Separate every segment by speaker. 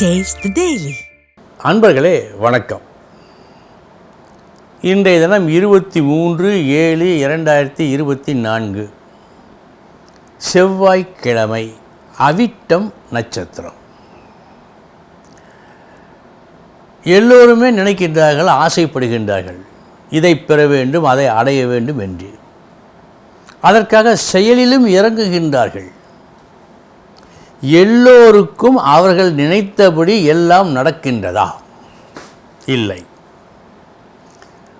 Speaker 1: Taste daily
Speaker 2: அன்பர்களே வணக்கம். இன்றைய தினம் இருபத்தி மூன்று ஏழு இரண்டாயிரத்தி இருபத்தி நான்கு. செவ்வாய்க்கிழமை அவிட்டம் நட்சத்திரம். எல்லோருமே நினைக்கின்றார்கள் ஆசைப்படுகின்றார்கள். இதை பெற வேண்டும் அதை அடைய வேண்டும் என்று. அதற்காக செயலிலும் இறங்குகின்றார்கள். எல்லோருக்கும் அவர்கள் நினைத்தபடி எல்லாம் நடக்கின்றதா? இல்லை.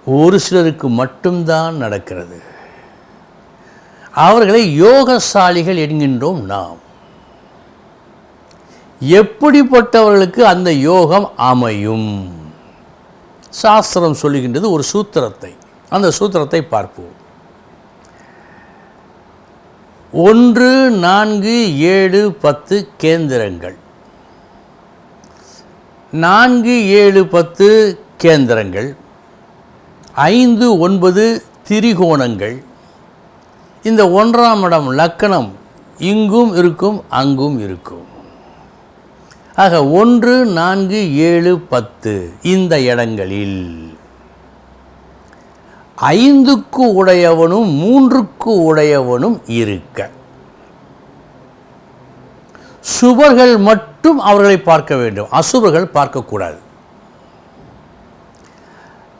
Speaker 2: ஒரு சிலருக்கு மட்டும்தான் நடக்கிறது. அவர்களை யோகசாலிகள் என்கின்றோம் நாம். எப்படிப்பட்டவர்களுக்கு அந்த யோகம் அமையும்? சாஸ்திரம் சொல்லுகின்றது ஒரு சூத்திரத்தை. அந்த சூத்திரத்தை பார்ப்போம். ஒன்று நான்கு ஏழு பத்து கேந்திரங்கள். நான்கு ஏழு பத்து கேந்திரங்கள். ஐந்து ஒன்பது திரிகோணங்கள். இந்த ஒன்றாம் இடம் லக்கணம் இங்கும் இருக்கும் அங்கும் இருக்கும். ஆக ஒன்று நான்கு ஏழு பத்து இந்த இடங்களில். ஐந்துக்கு உடையவனும் மூன்றுக்கு உடையவனும் இருக்க. சுபர்கள் மட்டும் அவர்களை பார்க்க வேண்டும். அசுபர்கள் பார்க்கக்கூடாது.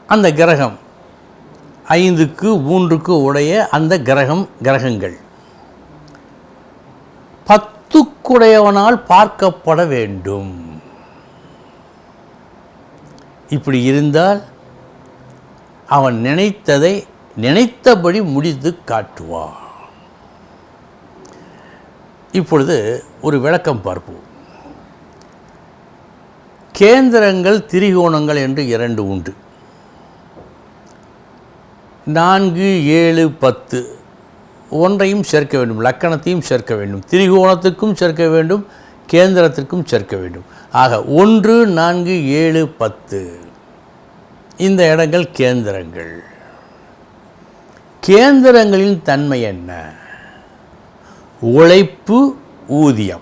Speaker 2: அந்த கிரகம் ஐந்துக்கு மூன்றுக்கு உடைய அந்த கிரகம் கிரகங்கள். பத்துக்குடையவனால் பார்க்கப்பட வேண்டும். இப்படி இருந்தால் அவன் நினைத்ததை நினைத்தபடி முடித்து காட்டுவான். இப்பொழுது ஒரு விளக்கம் பார்ப்போம். கேந்திரங்கள் திரிகோணங்கள் என்று இரண்டு உண்டு. நான்கு ஏழு பத்து ஒன்றையும் சேர்க்க வேண்டும். லக்கணத்தையும் சேர்க்க வேண்டும். திரிகோணத்துக்கும் சேர்க்க வேண்டும். கேந்திரத்திற்கும் சேர்க்க வேண்டும். ஆக ஒன்று நான்கு ஏழு பத்து இந்த இடங்கள் கேந்திரங்கள். கேந்திரங்களின் தன்மை என்ன? உழைப்பு ஊதியம்.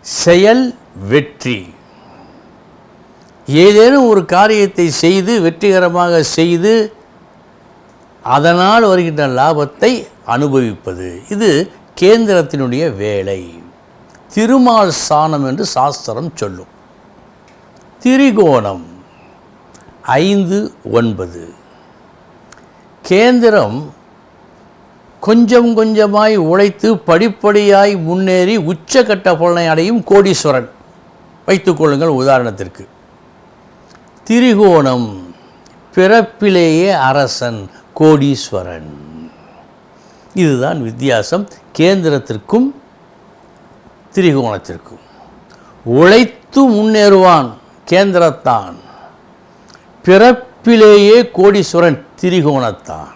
Speaker 2: செயல் வெற்றி. ஏதேனும் ஒரு காரியத்தை செய்து வெற்றிகரமாக செய்து அதனால் வருகின்ற லாபத்தை அனுபவிப்பது. இது கேந்திரத்தினுடைய வேலை. திருமால் சாணம் என்று சாஸ்திரம் சொல்லும். திரிகோணம். ஐந்து ஒன்பது. கேந்திரம் கொஞ்சம் கொஞ்சமாய் உழைத்து படிப்படியாய் முன்னேறி உச்சக்கட்ட பலனை அடையும் கோடீஸ்வரன் வைத்துக்கொள்ளுங்கள் உதாரணத்திற்கு. திரிகோணம் பிறப்பிலேயே அரசன் கோடீஸ்வரன். இதுதான் வித்தியாசம் கேந்திரத்திற்கும் திரிகோணத்திற்கும். உழைத்து முன்னேறுவான் கேந்திரத்தான். பிறப்பிலேயே கோடீஸ்வரன் திரிகோணத்தான்.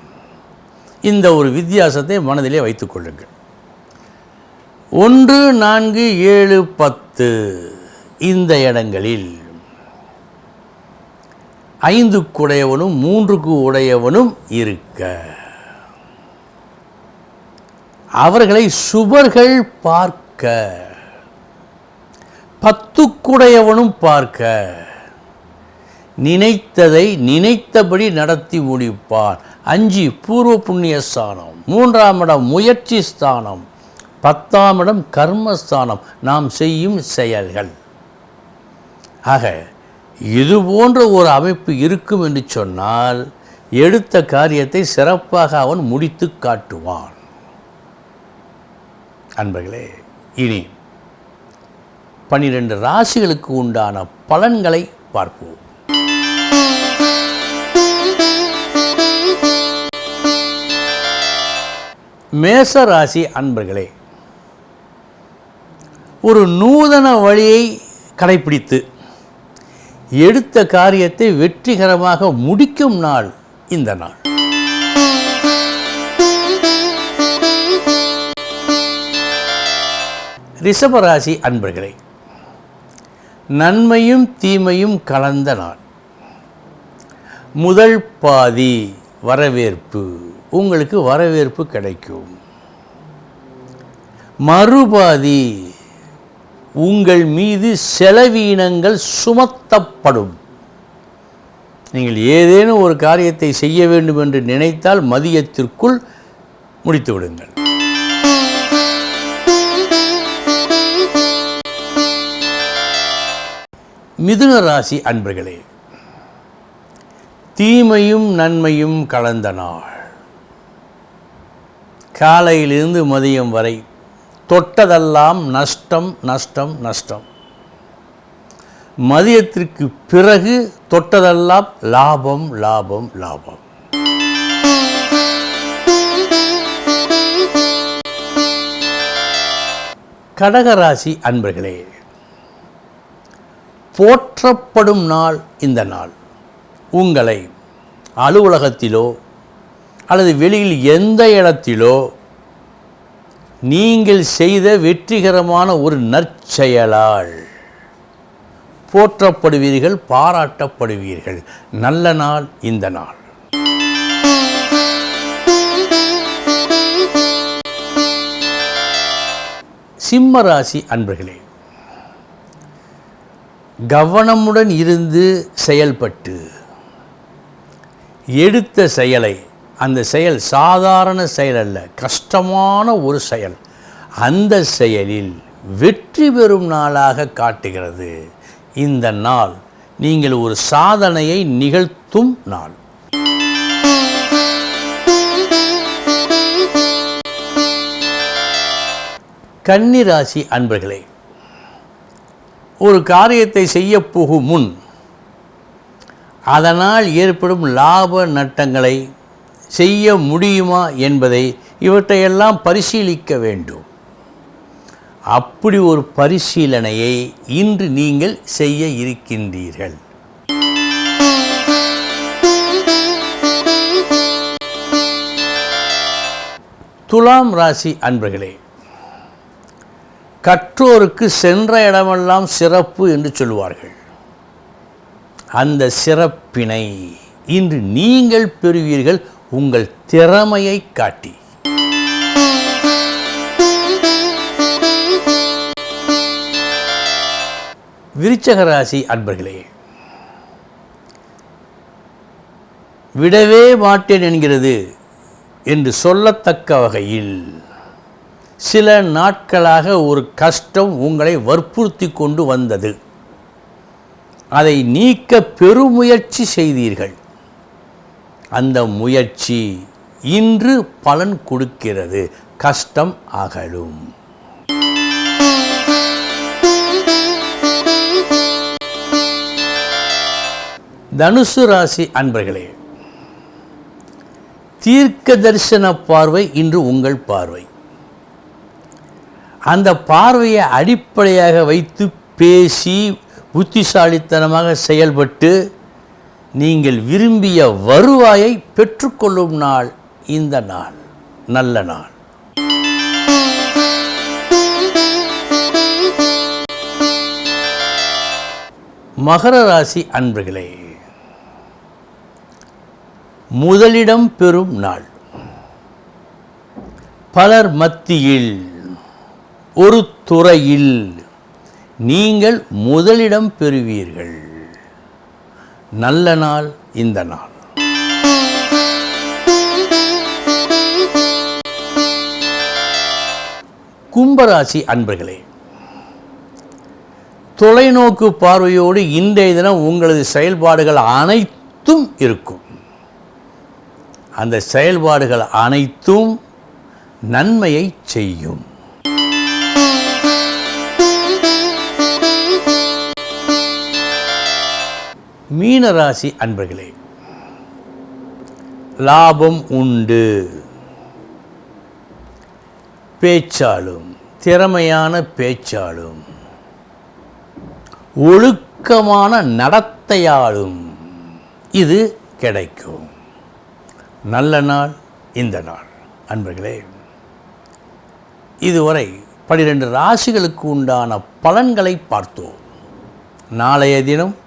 Speaker 2: இந்த ஒரு வித்தியாசத்தை மனதிலே வைத்துக் கொள்ளுங்கள். ஒன்று நான்கு ஏழு பத்து இந்த இடங்களில் ஐந்துக்கு உடையவனும் மூன்றுக்கு உடையவனும் இருக்க. அவர்களை சுபர்கள் பார்க்க. பத்துக்குடையவனும் பார்க்க. நினைத்ததை நினைத்தபடி நடத்தி முடிப்பார். அஞ்சு பூர்வ புண்ணிய ஸ்தானம். மூன்றாம் இடம் முயற்சி ஸ்தானம். பத்தாம் இடம் கர்மஸ்தானம் நாம் செய்யும் செயல்கள். ஆக இது போன்ற ஒரு அமைப்பு இருக்கும் என்று சொன்னால் எடுத்த காரியத்தை சிறப்பாக அவன் முடித்து காட்டுவான். அன்பர்களே இனி பன்னிரண்டு ராசிகளுக்கு உண்டான பலன்களை பார்ப்போம். மேச ராசி அன்பர்களே ஒரு நூதன வழியை கடைபிடித்து எடுத்த காரியத்தை வெற்றிகரமாக முடிக்கும் நாள் இந்த நாள். ரிஷபராசி அன்பர்களே நன்மையும் தீமையும் கலந்த நாள். முதல் பாதி வரவேற்பு. உங்களுக்கு வரவேற்பு கிடைக்கும். மறுபாதி உங்கள் மீது செலவீனங்கள் சுமத்தப்படும். நீங்கள் ஏதேனும் ஒரு காரியத்தை செய்ய வேண்டும் என்று நினைத்தால் மதியத்திற்குள் முடித்து விடுங்கள். மிதுன ராசி அன்பர்களே தீமையும் நன்மையும் கலந்த நாள். காலையிலிருந்து மதியம் வரை தொட்டதெல்லாம் நஷ்டம் நஷ்டம் நஷ்டம். மதியத்திற்கு பிறகு தொட்டதெல்லாம் லாபம் லாபம் லாபம். கடகராசி அன்பர்களே போற்றப்படும் நாள் இந்த நாள். உங்களை அலுவலகத்திலோ அல்லது வெளியில் எந்த இடத்திலோ நீங்கள் செய்த வெற்றிகரமான ஒரு நற்செயலால் போற்றப்படுவீர்கள் பாராட்டப்படுவீர்கள். நல்ல நாள் இந்த நாள். சிம்ம ராசி அன்பர்களே கவனமுடன் இருந்து செயல்பட்டு எடுத்த செயலை அந்த செயல் சாதாரண செயல் அல்ல கஷ்டமான ஒரு செயல். அந்த செயலில் வெற்றி பெறும் நாளாக காட்டுகிறது. இந்த நாள் நீங்கள் ஒரு சாதனையை நிகழ்த்தும் நாள். கன்னிராசி அன்பர்களே ஒரு காரியத்தை செய்ய போகும் முன் அதனால் ஏற்படும் லாப நட்டங்களை செய்ய முடியுமா என்பதை இவற்றையெல்லாம் பரிசீலிக்க வேண்டும். அப்படி ஒரு பரிசீலனையை இன்று நீங்கள் செய்ய இருக்கின்றீர்கள். துலாம் ராசி அன்பர்களே கற்றோருக்கு சென்ற இடமெல்லாம் சிறப்பு என்று சொல்வார்கள் அந்த சிறப்பினை இன்று நீங்கள் பெறுவீர்கள். உங்கள் திறமையை காட்டி. விருச்சக ராசி அன்பர்களே விடவே மாட்டேன் என்கிறது என்று சொல்லத்தக்க வகையில் சில நாட்களாக ஒரு கஷ்டம் உங்களை வற்புறுத்தி கொண்டு வந்தது. அதை நீக்க பெருமுயற்சி செய்தீர்கள். அந்த முயற்சி இன்று பலன் கொடுக்கிறது. கஷ்டம் அகலும். தனுசு ராசி அன்பர்களே தீர்க்க தரிசன பார்வை இன்று உங்கள் பார்வை. அந்த பார்வையை அடிப்படையாக வைத்து பேசி புத்திசாலித்தனமாக செயல்பட்டு நீங்கள் விரும்பிய வருவாயை பெற்றுக்கொள்ளும் நாள் இந்த நாள். நல்ல நாள். மகர ராசி அன்பர்களே முதலிடம் பெறும் நாள். பலர் மத்தியில் ஒரு துறையில் நீங்கள் முதலிடம் பெறுவீர்கள். நல்ல நாள் இந்த நாள். கும்பராசி அன்பர்களே தொலைநோக்கு பார்வையோடு இன்றைய தினம் உங்களது செயல்பாடுகள் அனைத்தும் இருக்கும். அந்த செயல்பாடுகள் அனைத்தும் நன்மையை செய்யும். மீனராசி அன்பர்களே லாபம் உண்டு. பேச்சாலும் திறமையான பேச்சாலும் ஒழுக்கமான நடத்தையாலும் இது கிடைக்கும். நல்ல நாள் இந்த நாள். அன்பர்களே இதுவரை பனிரெண்டு ராசிகளுக்கு உண்டான பலன்களை பார்த்தோம். நாளைய தினம்